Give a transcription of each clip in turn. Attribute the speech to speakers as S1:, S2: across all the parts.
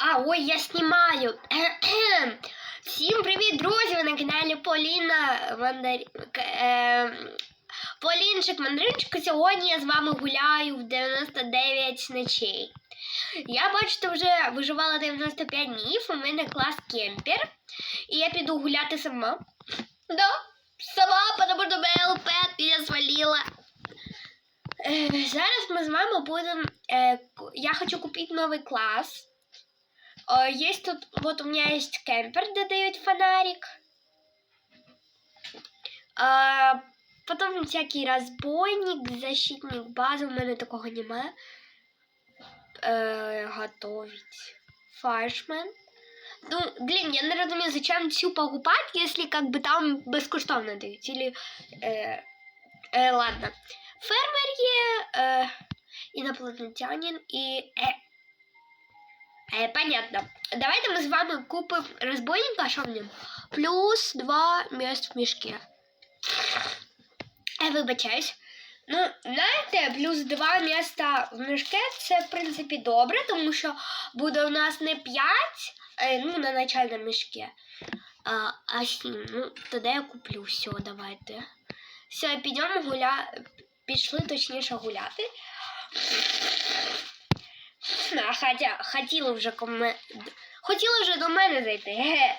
S1: А, ой, я знімаю. Всім привіт, друзі! Ви на каналі Поліна Мандар... Полінчик Мандринчик. Сьогодні я з вами гуляю в 99 ночей. Я, бачите, вже виживала 95 днів, у мене клас кемпер. І я піду гуляти сама. Да, сама, потому что БЛП меня свалила. Е, Зараз ми з вами будемо. Е, я хочу купити новий клас. Е, Есть тут, вот у меня есть кемпер, где дают фонарик. А, потом всякий разбойник, защитник базы, у мене такого немає. Е, готовить. Фаршмен. Ну, блин, я не розумію, зачем цю покупать, если как бы там безкоштовно дають. Или, е, е, ладно. Фермер є, е, інопланетянин і. Е, е, понятно. Давайте ми з вами купимо розбойника, що в? Плюс два місць в мішки. Я вибачаюсь. Ну, знаєте, плюс два міста в мішке це, в принципі, добре, тому що буде у нас не 5, е, ну, на начальному мішке, а, а 7. Ну, тоді я куплю все, давайте. Все, підемо гуля... Пішли точніше гуляти. А, хотя, хотіли вже коме... Хотіли вже до мене зайти. Ге.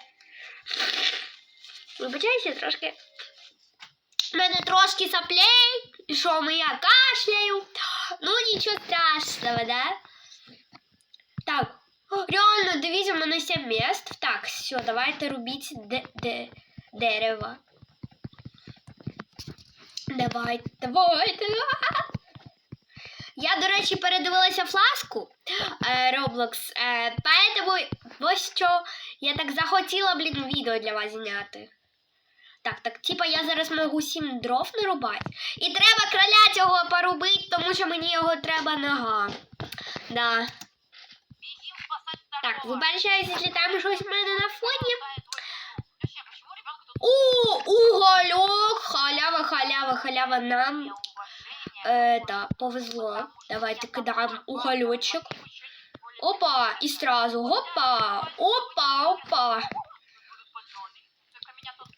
S1: Вибачаюся трошки. У мене трошки соплей, і що ми я кашляю. Ну нічого страшного, да? Так. Реально, дивіться, у мене 7 міст. Так, все, давайте робіть де, де, дерево. Давайте, давайте. Я, до речі, передивилася фласку е, Roblox. Е, поэтому ось що я так захотіла, блін, відео для вас зняти. Так, так, типа я зараз можу сім дров нарубати. І треба кроля цього порубити, тому що мені його треба нога. Да. Так, вибачаюсь, якщо там щось в мене на фоні. О, угольок! Халява, халява, халява нам.
S2: уважение?
S1: Е, да, повезло. Давайте кидаємо угольочок. Опа, і сразу. Опа, опа, опа.
S2: Будут патроны. Только меня тут...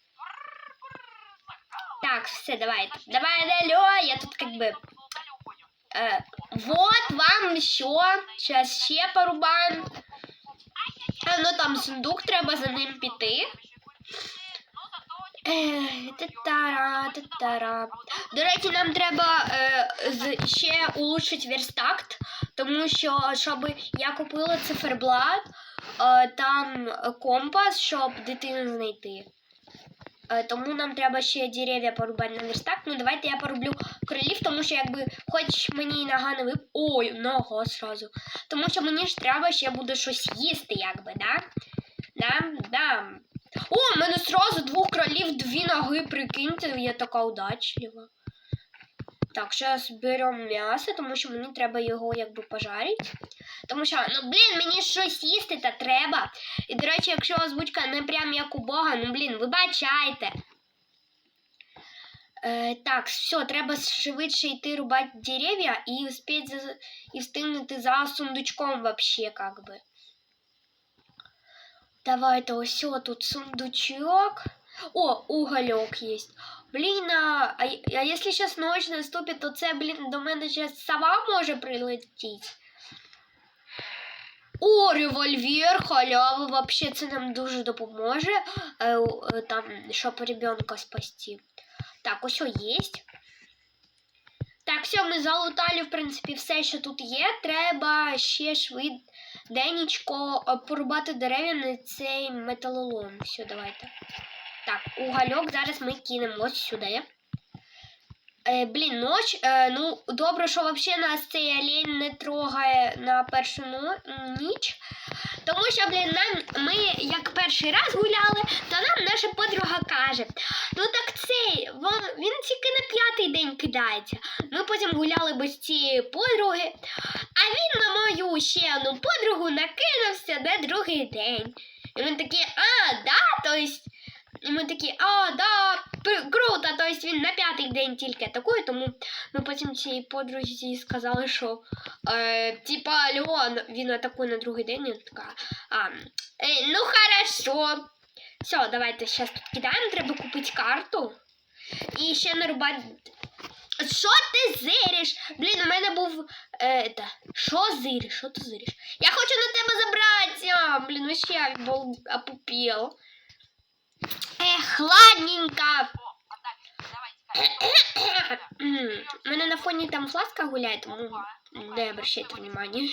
S1: Так, все, давайте. Давай, алло, я тут как бы...
S2: Далее уходим.
S1: Э, вот вам еще. Сейчас ще порубаємо. А, ну там сундук, треба за ним піти. До речі, нам треба е, ще улучшити верстакт, тому що щоб я купила циферблат, е, там компас, щоб дитину знайти. Е, тому нам треба ще дерев'я порубати на верстак. Ну давайте я пороблю кролів, тому що якби хоч мені і нога не вип... Ой, нога сразу. Тому що мені ж треба ще буде щось їсти, якби, да? Да, да. О, у мене сразу двох кролів, дві ноги, прикиньте, я така удачлива. Так, зараз беремо м'ясо, тому що мені треба його якби пожарити. Тому що, ну блін, мені щось їсти та треба. І, до речі, якщо озвучка не прям як у Бога, ну блін, вибачайте. Е, так, все, треба швидше йти рубати дерев'я і успеть за, і встигнути за сундучком вообще, как бы. Давайте ось тут сундучок. О, угольок є. Блін, а, а, якщо зараз ночь наступить, то це, блін, до мене зараз сова може прилетіти. О, револьвер, халява, вообще це нам дуже допоможе, е, е, там, щоб ребенка спасти. Так, ось є. Так, все, ми залутали, в принципі, все, що тут є. Треба ще швиденечко е, порубати дерев'я на цей металолом. Все, давайте. Так, угольок зараз ми кинемо ось сюди. Е, блін, ноч. Е, ну, добре, що взагалі нас цей олень не трогає на першу ніч. Тому що, блін, нам, ми як перший раз гуляли, то нам наша подруга каже: ну так цей, вон, він тільки на п'ятий день кидається. Ми потім гуляли без цієї подруги, а він на мою ще одну подругу накинувся на другий день. І він такий, а, да, то есть І ми такі, а, да, круто, тобто він на п'ятий день тільки атакує, тому ми потім цій подрузі сказали, що е, типа Леон, він атакує на другий день, і така, а, е, ну хорошо. Все, давайте зараз тут кидаємо, треба купити карту. І ще нарубати. Що ти зириш? Блін, у мене був. Е, зириш? Що ти зириш? Я хочу на тебе забратися. Блін, вообще я был опупел. Ех, ладненько. У мене на фоні там фласка гуляє, тому не обращайте внимання.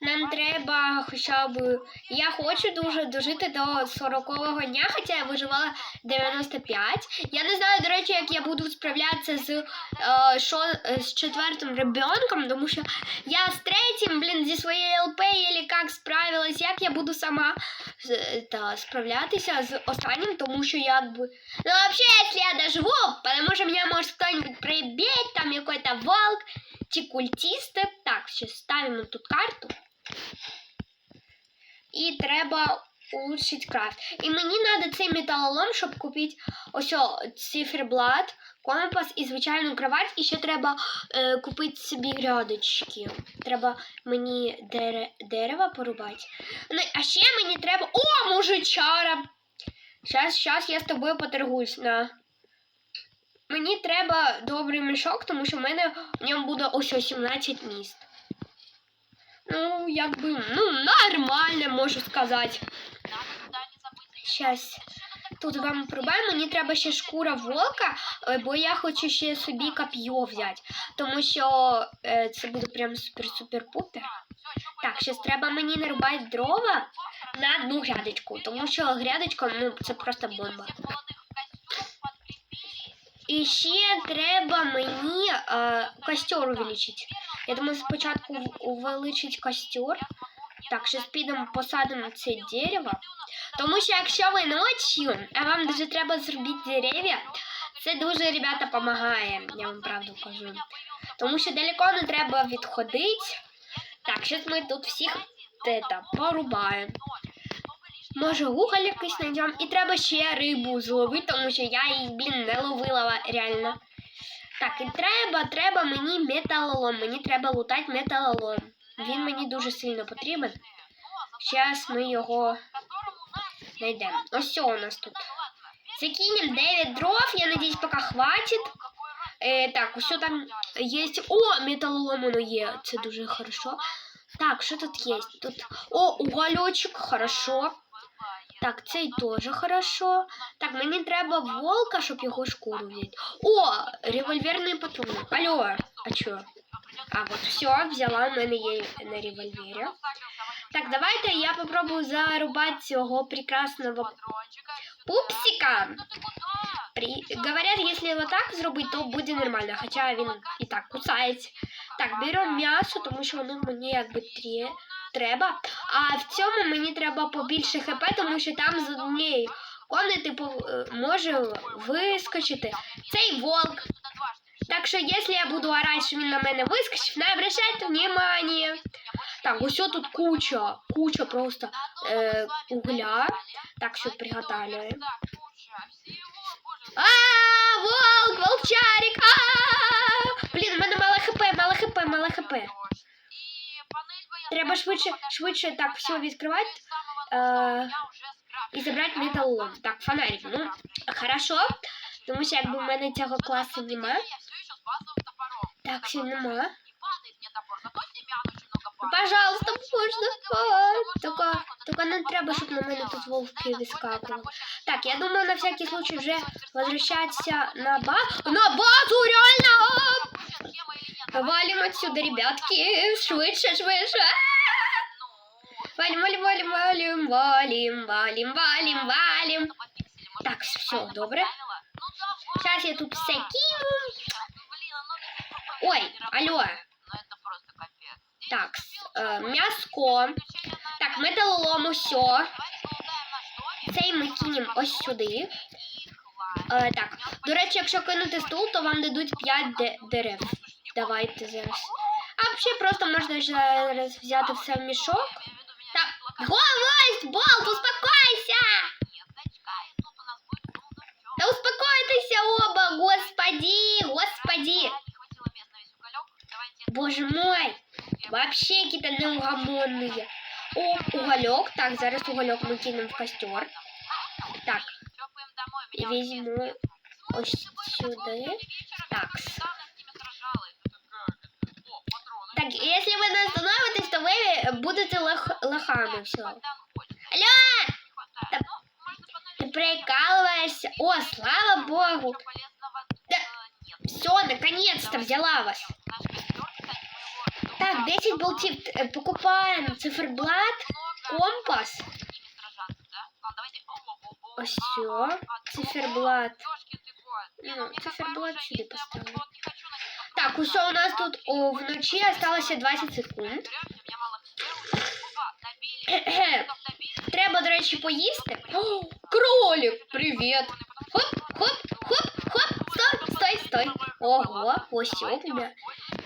S1: Нам треба хоча б. Я хочу дуже дожити до 40-го дня, хоча я виживала 95. Я не знаю, до речі, як я буду справлятися з, е, шо, з четвертим ребенком, тому що я з третім, блін, зі своєю ЛП, или як справилась, як я буду сама та, справлятися з останнім, тому що якби. Ну, вообще, если я доживу, потому что меня может кто-нибудь прибить, там какой-то волк, чи культисти. Так, сейчас ставимо тут карту. І треба улучшити крафт. І мені треба цей металолом, щоб купити ось циферблат, компас і звичайну кровать. І ще треба е, купити собі грядочки. Треба мені дере, дерева порубати. Ну, а ще мені треба. О, мужичара! Щас, щас я з тобою поторгуюсь на. Мені треба добрий мішок, тому що в мене в ньому буде ось ось 17 міст. Ну, якби, ну, нормально, можу сказати. Щас. Тут вам порубаємо, мені треба ще шкура волка, е, бо я хочу ще собі коп'є взяти. Тому що е, це буде прям супер-супер-пупер. Так, щас треба мені нарубати дрова на одну грядочку, тому що грядочка, ну, це просто бомба. І ще треба мені е, костер увеличити. Я думаю, спочатку увеличить костер. Так, зараз підемо посадимо це дерево. Тому що якщо ви ночі, а вам дуже треба зробити дерев'я, це дуже, ребята, допомагає, я вам правду кажу. Тому що далеко не треба відходити. Так, зараз ми тут всіх порубаємо. Може, гуголь якийсь знайдемо. І треба ще рибу зловити, тому що я її, блін, не ловила реально. Так, і треба, треба мені металолом. Мені треба лутати металолом. Він мені дуже сильно потрібен. Зараз ми його знайдемо. Ось все у нас тут. Закинем 9 дров, я надеюсь, пока хватит. Е, так, ось там є. О, металолом воно є. Це дуже хорошо. Так, що тут є? Тут. О, угольочок, хорошо. Так, цей теж хорошо. Так, мені треба волка, щоб його шкуру взяти. О, револьверні патрони. Алло, а чо? А, вот все, взяла, в мене є на револьвері. Так, давайте я попробую зарубати цього прекрасного пупсика. При... Говорят, если вот так зробити, то буде нормально, хоча він і так кусається. Так, беремо м'ясо, тому що воно мені якби трє... Треба. А в цьому мені треба побільше хп, тому що там з однієї комнати по- е, може вискочити цей волк. Так що, якщо я буду орати, що він на мене вискочив, не обращайте внимание. Так, ось тут куча, куча просто е, угля. Так, все приготовлюємо. А, волк, волчарик! А! Блін, у мене мало хп, мало хп, мало хп. Треба швидше, швидше так все відкривати е, і забрати металолом. Так, фонарик. Ну, хорошо. Тому що якби в мене цього класу нема. Так, все нема. Пожалуйста, можна. А, Тільки, тільки не треба, щоб на мене тут вовки вискакували. Так, я думаю, на всякий случай вже возвращатися на базу. На базу, реально! Валим отсюда, ребятки. Швидше, швидше. Валим, валим, валим, валим, валим, валим, валим, валим. Так, все, добре. Сейчас я тут все кину. Ой, алло. Так, е, м'яско. Так, металолом усе. Цей ми кинемо ось сюди. Е, так, до речі, якщо кинути стул, то вам дадуть 5 дерев. Давайте зараз. А взагалі просто можна зараз взяти все в мішок. Так, голость, болт, успокойся! Подружимся оба, господи, господи. Боже мой, вообще какие-то неугомонные. О, уголек. Так, зараз уголек мы кинем в костер. Так,
S2: тёпаем домой.
S1: и так, если вы не остановитесь, то вы э, будете лох лохами. Все. Алло! Да, ты прикалываешься? О, слава богу! Да, все, наконец-то взяла вас. Так, 10 болтив. Э, покупаем циферблат, компас.
S2: Все,
S1: циферблат. Ну, циферблат
S2: сюда
S1: поставлю. Так, усе у нас тут о, вночі осталося 20 секунд. Треба, до речі, поїсти. О, кролик, привіт. Хоп, хоп, хоп, хоп. Стой, стой, стой. Ого, ось у тебе.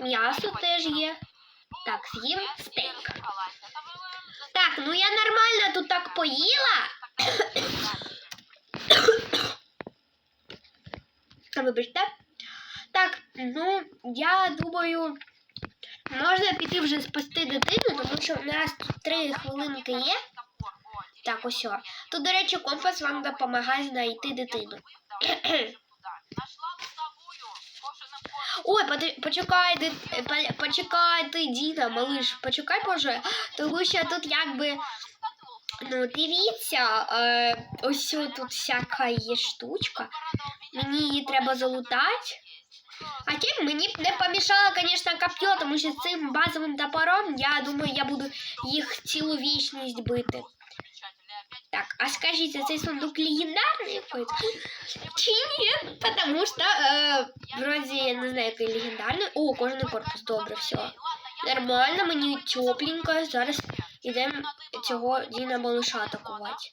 S1: М'ясо теж є. Так, з'їм стейк. Так, ну я нормально тут так поїла. Вибачте. Ну я думаю, можна піти вже спасти дитину, тому що у нас тут три хвилинки є. Так, ось. о. Тут, до речі, компас вам допомагає знайти дитину. Ой, почекай, дит- почекай ти, Діна, малиш, почекай, Боже, тому що тут якби, ну, дивіться, е, ось тут всяка є штучка, мені її треба залутати. А тим мені б не помішало, звісно, коп'є, тому що цим базовим топором, я думаю, я буду їх цілу вічність бити. Так, а скажите, цей сундук легендарный какой-то? Чи нет? Потому что, э, вроде, я не знаю, який легендарний. О, кожаний корпус, добре, все. Нормально, мені тепленько. Зараз ідемо цього Діна малыша атакувати.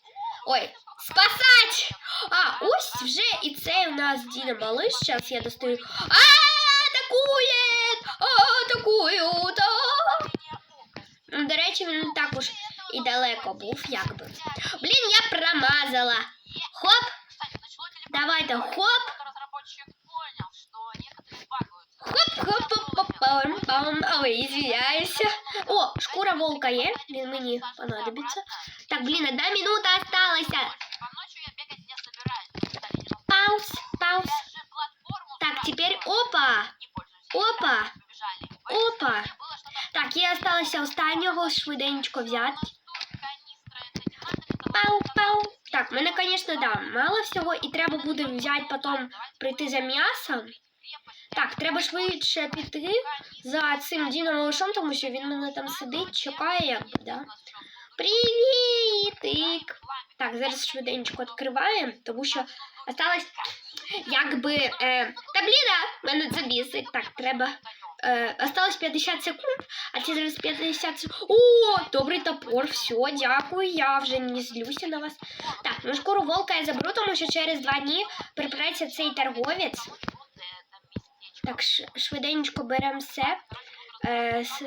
S1: Ой, спасать! А, ось вже і це у нас Діна Малиш. Зараз я достаю. А, атакує! Атакують! До речі, він також і далеко був, якби. Блін, я промазала. Хоп, давайте, хоп,
S2: разработчик понял, что некоторые багаются.
S1: хоп, хоп, хоп, хоп, пам, пам. Ой, извиняюсь. О, шкура волка є, він мені понадобиться. Так, блін, одна минута осталася.
S2: По ночью я бегать не собираюсь. Кстати, не знаю,
S1: Пауз, пауз.
S2: даже платформу
S1: Так,
S2: сразу
S1: теперь
S2: строить
S1: опа,
S2: не пользуюсь.
S1: опа,
S2: Побежали.
S1: опа.
S2: Было что-то
S1: Так, і осталося останнього швиденько взяти.
S2: тут канистра, это не надо ли там
S1: Пау, пау. Так, мене, звісно, да, мало всього, і треба буде взяти потім прийти за м'ясом. Так, треба швидше піти за цим Діном тому що він мене там сидить, чекає, якби, да. Привітик! Так, зараз швиденько відкриваємо, тому що осталось якби. Е, та мене це. Так, треба. Е, осталось 50 секунд, а ці зараз 50 секунд. О, добрий топор, все, дякую, я вже не злюся на вас. Так, ну шкуру волка я заберу, тому що через два дні припреться цей торговець.
S2: Вот это местечко.
S1: Так, ш- швиденько беремо все. Е, с,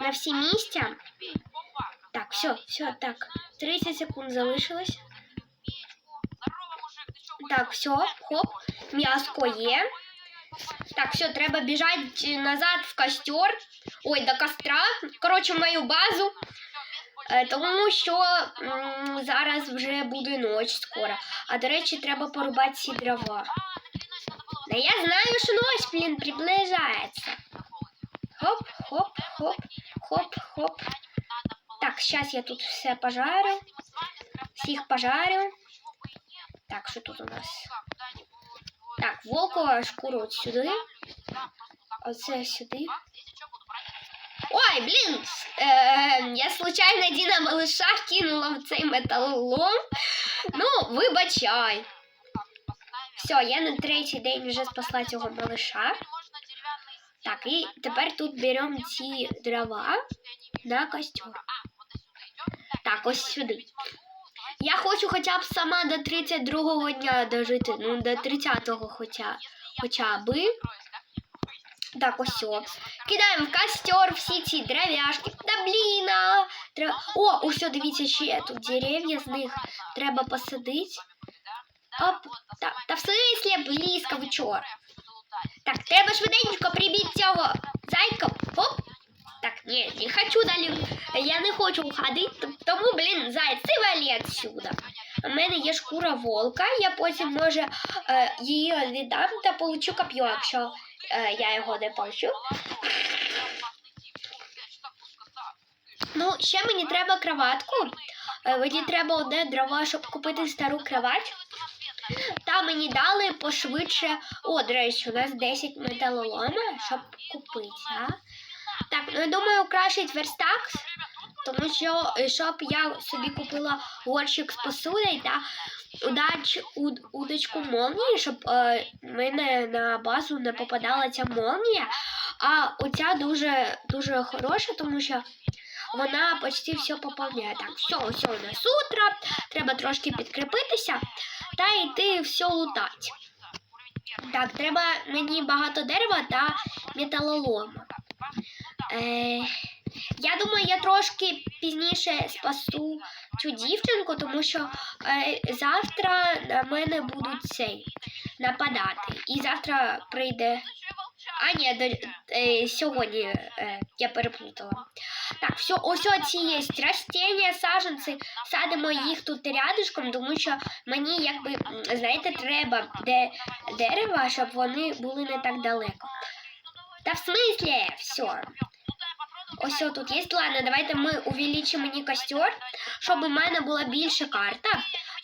S1: на всі місця.
S2: Опа,
S1: Так, все, все, так. 30 секунд залишилось.
S2: печку. Здорово, мужик, ты чё
S1: Так, все, хоп, м'яско є. Так, все, треба біжати назад в костер. Ой, до костра. Коротше, в мою базу. Е, тому що м, зараз вже буде ніч скоро. А до речі, треба порубати ці дрова. Да я знаю, що ніч, блін, приближається. Хоп, хоп, хоп, хоп, хоп. Так, зараз я тут все пожарю. Всіх пожарю. Так, що тут у нас? Так, волкова шкуру от сюди. Оце сюди. Ой, блін! Е, я случайно Діна малыша кинула в цей металолом. Ну, вибачай. Все, я на третій день вже спасла цього малыша. Так, і тепер тут беремо ці дрова на костер. Так, ось сюди. Я хочу хоча б сама до 32-го дня дожити. Ну, до 30-го хоча, хоча би. Так, ось. Кидаємо в костер всі ці дерев'яшки. Да блін! а! Треба... О, ось, дивіться, ще тут дерев'я з них. Треба посадити. Оп, та, та в смислі близько ви чого? Так, треба швиденько прибити цього зайка. Оп. Так, ні, не хочу далі. Я не хочу уходити, тому, блін, зайць, ти валі отсюда. У мене є шкура волка, я потім, може, е, її віддам та получу коп'ю, якщо е, я його не получу. Ну, ще мені треба кроватку. Е, Мені треба одне дрова, щоб купити стару кровать. Та мені дали пошвидше. О, до речі, у нас 10 металолома, щоб купити, а? Так, ну я думаю, кращить верстак, тому що е, щоб я собі купила горщик з посудою та удач, уд, удочку молнії, щоб е, мене на базу не попадала ця молнія. А оця дуже дуже хороша, тому що вона почти все поповняє. Так, все, все у нас утро, треба трошки підкріпитися та йти все лутати. Так, треба мені багато дерева та металолому. Е, я думаю, я трошки пізніше спасу цю дівчинку, тому що е, завтра на мене будуть цей нападати. І завтра прийде. А, ні, до, е, сьогодні е, я переплутала. Так, все, ось ці є растіння, саджанці, садимо їх тут рядишком, тому що мені, якби, знаєте, треба де, дерева, щоб вони були не так далеко. Та в смислі, все. Ось тут є. Ладно, давайте ми увеличимо мені костер, щоб у мене була більша карта.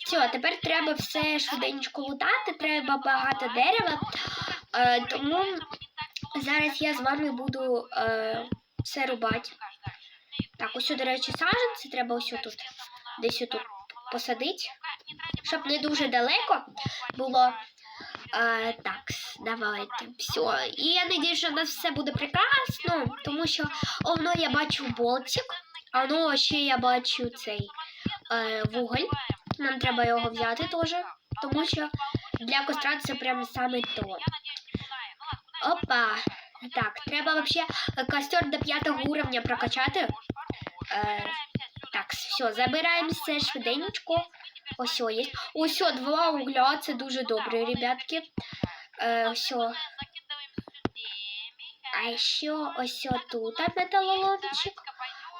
S1: Все, тепер треба все швиденько лутати, треба багато дерева. Е, тому зараз я з вами буду е, все рубати. Так, ось, до речі, саджанці треба ось тут, десь тут посадити, щоб не дуже далеко було. Е, так, давайте. Все. І я надію, що у нас все буде прекрасно, тому що воно я бачу болтик, а воно ще я бачу цей е, вуголь. Нам треба його взяти теж, тому що для костра це прям саме то. Опа. Так, треба вообще костер до п'ятого уровня прокачати. Е, так, все, забираємо все швиденько. Ось є. Ось два угля, це дуже добре, ребятки. Е, все. А ще ось тут металоломчик.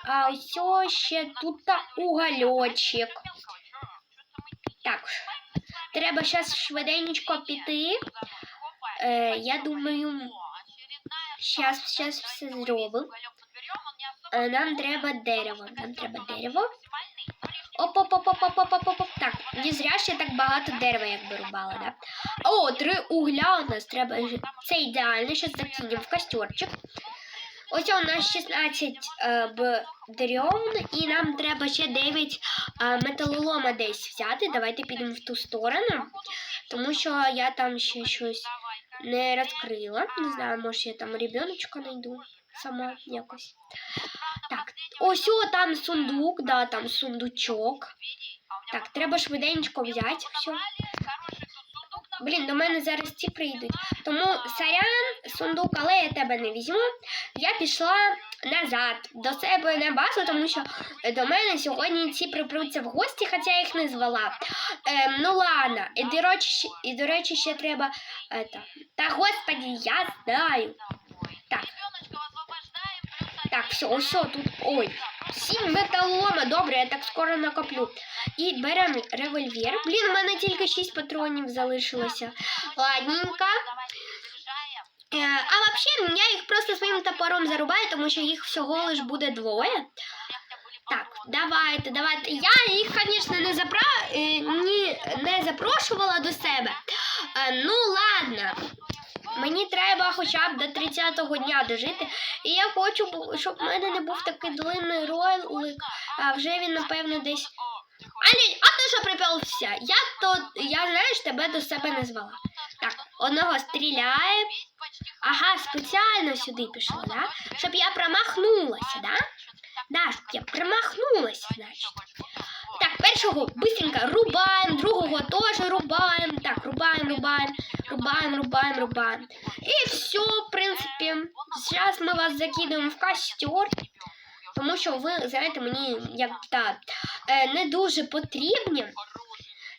S1: А ось ще тут угольочек. Так, треба зараз швиденько піти. Е, я думаю, зараз зараз все зробимо. Е, нам треба дерево. Нам треба дерево. оп оп оп оп оп оп оп оп Так, не зря ще так багато дерева якби рубала, да? О, три угля у нас треба. Це ідеально, зараз закинемо в костерчик. Ось у нас 16 е, бревн, і нам треба ще 9 е, металолома десь взяти. Давайте підемо в ту сторону, тому що я там ще щось не розкрила. Не знаю, може я там ребеночка найду сама якось. Так, ось о, там сундук, да, там сундучок. Так, треба швиденько взяти все. Блін, до мене зараз ці прийдуть. Тому сорян, сундук, але я тебе не візьму. Я пішла назад до себе на базу, тому що до мене сьогодні ці припруться в гості, хоча я їх не звала. Ем, ну ладно, і до речі, і, до речі ще треба. Ета. та господі, я знаю. Так. Так, все, ось тут. Ой. Сім металолома, добре, я так скоро накоплю. І беремо револьвер. Блін, у мене тільки 6 патронів залишилося. Ладненько. Е, а взагалі, я їх просто своїм топором зарубаю, тому що їх всього лиш буде двоє. Так, давайте, давайте. Я їх, звісно, не запра... е, не запрошувала до себе. Е, ну, ладно. Мені треба хоча б до 30-го дня дожити. І я хочу, щоб в мене не був такий длинний ролик, а вже він, напевно, десь. Алі, а ти що припався? Я то, я знаєш, тебе до себе не звала. Так, одного стріляє. Ага, спеціально сюди пішла, да? Щоб я промахнулася, да? Да, я промахнулася, значить. Так, першого быстренько рубаємо, другого теж рубаємо. Так, рубаємо, рубаємо, рубаємо, рубаємо, рубаємо. І все, в принципі. Зараз ми вас закидуємо в костер. Тому що ви, знаєте, мені як та е, не дуже потрібні.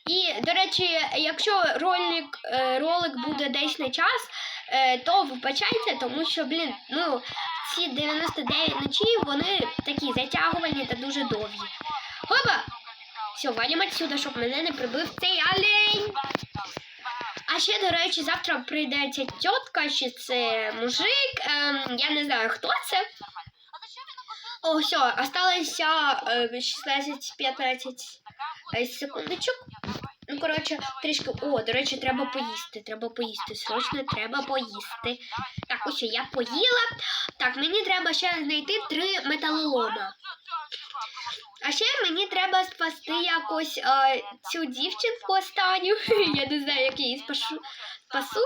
S1: І, до речі, якщо ролик, е, ролик буде десь на час, е, то вибачайте, тому що, блін, ну, ці 99 ночів, вони такі затягувальні та дуже довгі. Опа! Все, валім отсюда, щоб мене не прибив цей олень. А ще, до речі, завтра прийде ця тітка, чи це мужик. Ем, я не знаю, хто це. О, все, осталося е, 16-15 е, секундочок. Ну, коротше, трішки. О, до речі, треба поїсти. Треба поїсти. Срочно треба поїсти. Так, ось я поїла. Так, мені треба ще знайти три металолома. А ще мені треба спасти якось е, цю дівчинку останню. Я не знаю, як її спашу, спасу.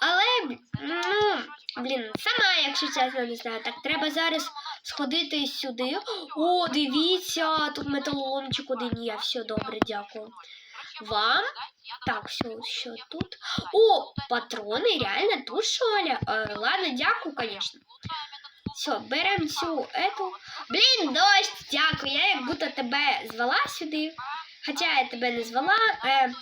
S1: Але, ну, блін, сама, якщо чесно, не знаю. Так, треба зараз сходити сюди. О, дивіться, тут металоломчик один є. Все добре, дякую. Вам. Так, все, що тут? О, патрони, реально тут, що ли? Е, ладно, дякую, конечно. Все, беремо цю ету. Блін, дощ, дякую. Я як будто тебе звала сюди. Хоча я тебе не звала. Е,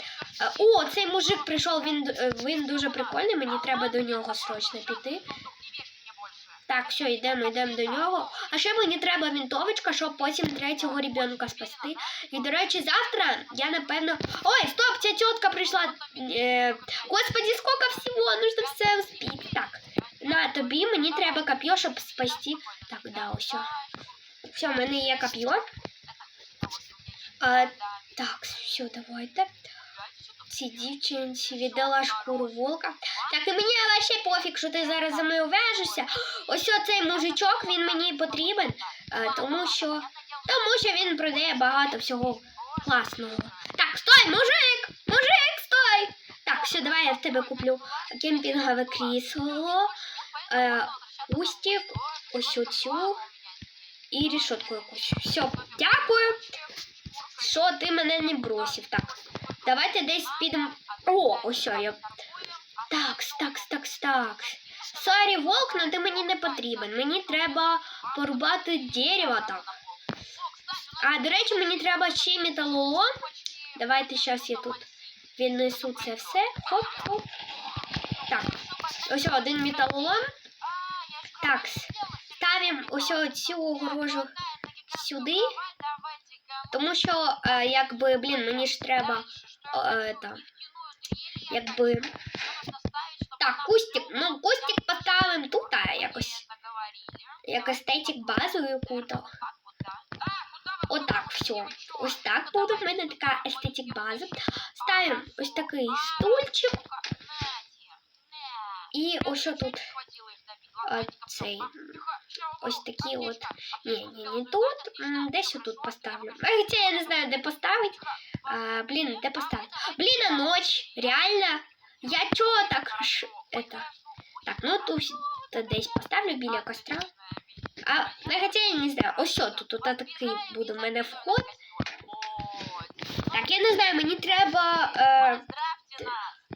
S1: о, цей мужик прийшов, він, е, він дуже прикольний, мені треба до нього срочно піти. Так, все, йдемо, йдемо до нього. А ще мені треба вінтовочка, щоб потім третього ребенка спасти. І, до речі, завтра я напевно. Ой, стоп, ця тітка прийшла. Е, господи, скільки всього, нужно все успіти. Так, на тобі мені треба коп'є, щоб спасти. Так, да, ось. Все, в мене є коп'є. А, так, все, давайте. Ці дівчинці віддала шкуру волка. Так, і мені вообще пофіг, що ти зараз за мною вяжешся. Ось цей мужичок, він мені потрібен, тому що, тому що він продає багато всього класного. Так, стой, мужик! Мужик! Так, все, давай я в тебе куплю кемпінгове крісло, е, устік, ось оцю і рішотку якусь. Все, дякую, що ти мене не бросив. Так, давайте десь підемо. О, ось я. Такс, такс, такс, такс. Сорі, волк, але ти мені не потрібен. Мені треба порубати дерево так. А, до речі, мені треба ще металолом. Давайте зараз я тут віднесу це все. Хоп, хоп. Так, ось один металолом. Так, ставимо ось цю огорожу сюди. Тому що, е, якби, блін, мені ж треба е, там, якби. Так, кустик, ну кустик поставимо тут, а якось. Як естетик базу яку-то. Отак, все. Ось так буде в мене така естетик база. Ставимо ось такий стульчик. І ось що тут а, цей. Ось такі от. Ні, ні, не тут. М, Десь отут поставлю. А, Хоча я не знаю, де поставити. А, блін, де поставити? Блін, а ноч. Реально. Я чого так ш... это. Так, ну тут то десь поставлю біля костра. А, ну, хоча я не знаю. Ось що тут, тут такий буде в мене вход. Так, я не знаю, мені треба. Е,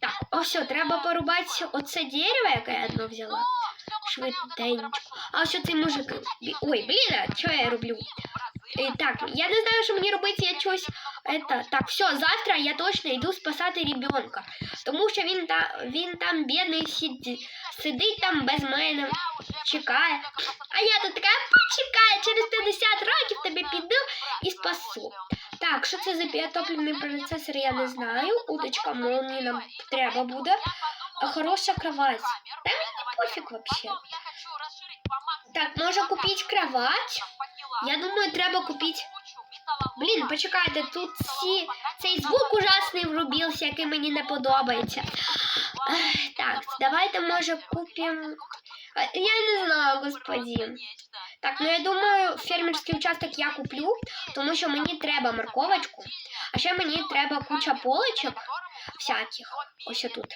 S1: так, ось що, треба порубати оце дерево, яке я одно взяла. Швиденько. А ось цей мужик. Бі- Ой, блін, а що я роблю? Е, так, я не знаю, що мені робити, я щось. Это, так, все, завтра я точно йду спасати ребенка. Тому що він, та, він там бідний сидить, сидить там без мене, чекає. А я що це за біотопливний процесор, я не знаю. Удочка молнії нам треба буде. Хороша кровать. Та мені пофіг вообще. Так, може купити кровать? Я думаю, треба купити. Блін, почекайте, тут ці, цей звук ужасний врубився, який мені не подобається. Так, давайте, може, купимо. Я не знаю, господин. Так, ну я думаю, фермерський участок я куплю, тому що мені треба морковочку, а ще мені треба куча полочок всяких. Ось тут.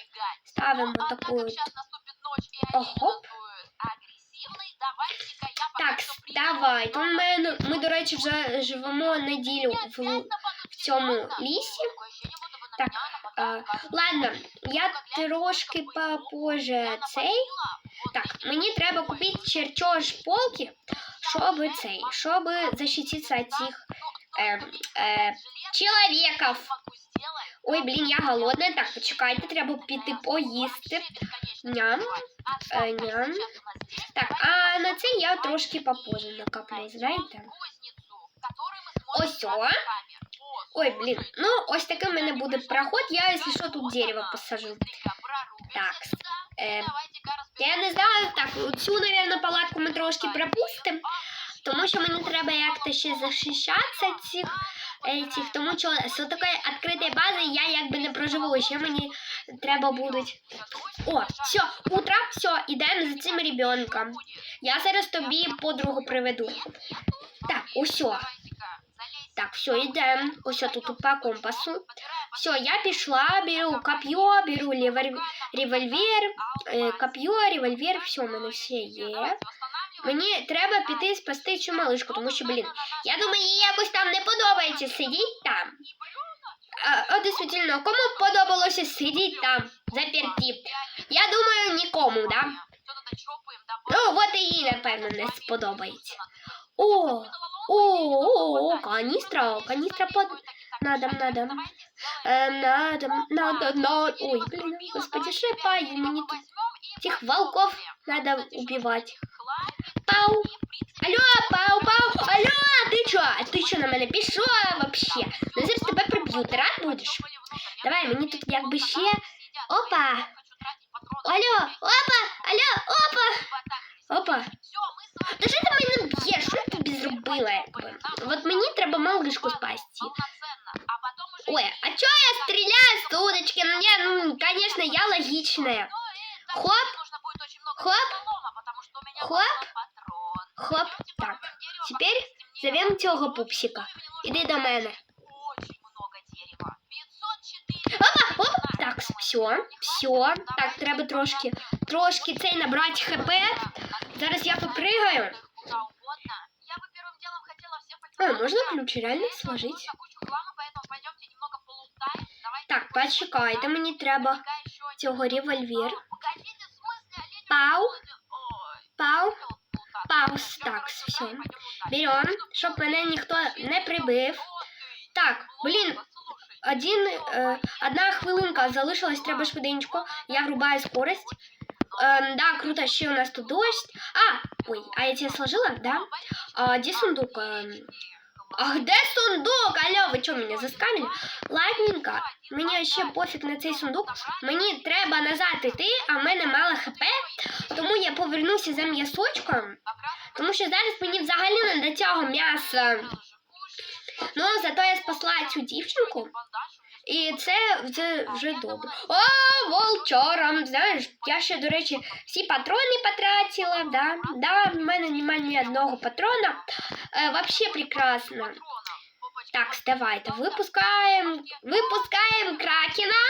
S1: Ставимо таку. Ого. Так, давай. То ми, ну, ми, до речі, вже живемо неділю в, в цьому лісі. Так, е, ладно, я трошки попозже цей. Так, мені треба купити чертеж полки, щоб цей, щоб защититися від цих е, е, чоловіків. Ой, блін, я голодна. Так, почекайте, треба піти поїсти. Ням. Е, ням. Так, а на це я трошки попозже накоплю, знаєте? Ось о. Ой, блін, ну ось такий в мене буде проход. Я, якщо що, тут дерево посажу. Так, е, я не знаю, так, цю, напевно, палатку ми трошки пропустимо, тому що мені треба як-то ще захищатися цих, е, цих тому що з такої відкритої бази я якби не проживу, ще мені треба будуть. О, все, утро, все, ідемо за цим ребенком. Я зараз тобі подругу приведу. Так, усьо. Так, все, йдемо. Ось тут по компасу. Все, я пішла, беру коп'є, беру револьвер, е, коп'є, револьвер, все, в мене все є. Мені треба піти спасти цю малишку, тому що, блін, я думаю, їй якось там не подобається сидіти там. А, дійсно, кому подобалося сидіти там, заперті? Я думаю, нікому, да? Ну, от і їй, напевно, не сподобається. О, о, о, о, каністра, каністра под... Надо, надо. Е, надо, надо, надо. Ой, блин, господи, шипай, мені тут цих волков надо убивать. Пау. Алло, пау, пау. Алло, ти чо? А ти що на мене пішла вообще? Ну зараз тебе приб'ю, ти рад будеш? Давай, мені тут якби ще... Опа. Алло, опа, алло, опа. Опа. Та що ти мене б'єш? Що я тобі зробила? Якби? От мені треба малишку спасти. Ой, а чё я стреляю с удочки? Ну, я, ну, конечно, я логичная. Хоп, хоп, хоп, хоп. Так, теперь зовем цього пупсика. Іди до мене. Так, все, все. Так, треба трошки, трошки цей набрати хп. Зараз я попригаю. А, можно ключ реально сложить? Так, почекайте, мені треба цього револьвер. Пау, пау, паус. Так, все. Берем, щоб мене ніхто не прибив. Так, блін, один, е, одна хвилинка залишилась, треба швиденько. Я врубаю скорость. Эм, да, круто, ще у нас тут дождь. А, ой, а я тебе сложила, да? А, где сундук? А де сундук? Алло, ви що, мене заскамили? Ладненько, мені вообще пофіг на цей сундук. Мені треба назад іти, а в мене мало хп. Тому я повернуся за м'ясочком. Тому що зараз мені взагалі не до цього м'яса. Ну, зато я спасла цю дівчинку. І це, це вже добре. О, волчором, знаєш, я ще, до речі, всі патрони потратила, да, да, в мене немає ні одного патрона. Е, вообще прекрасно. Так, давайте, випускаємо, вип,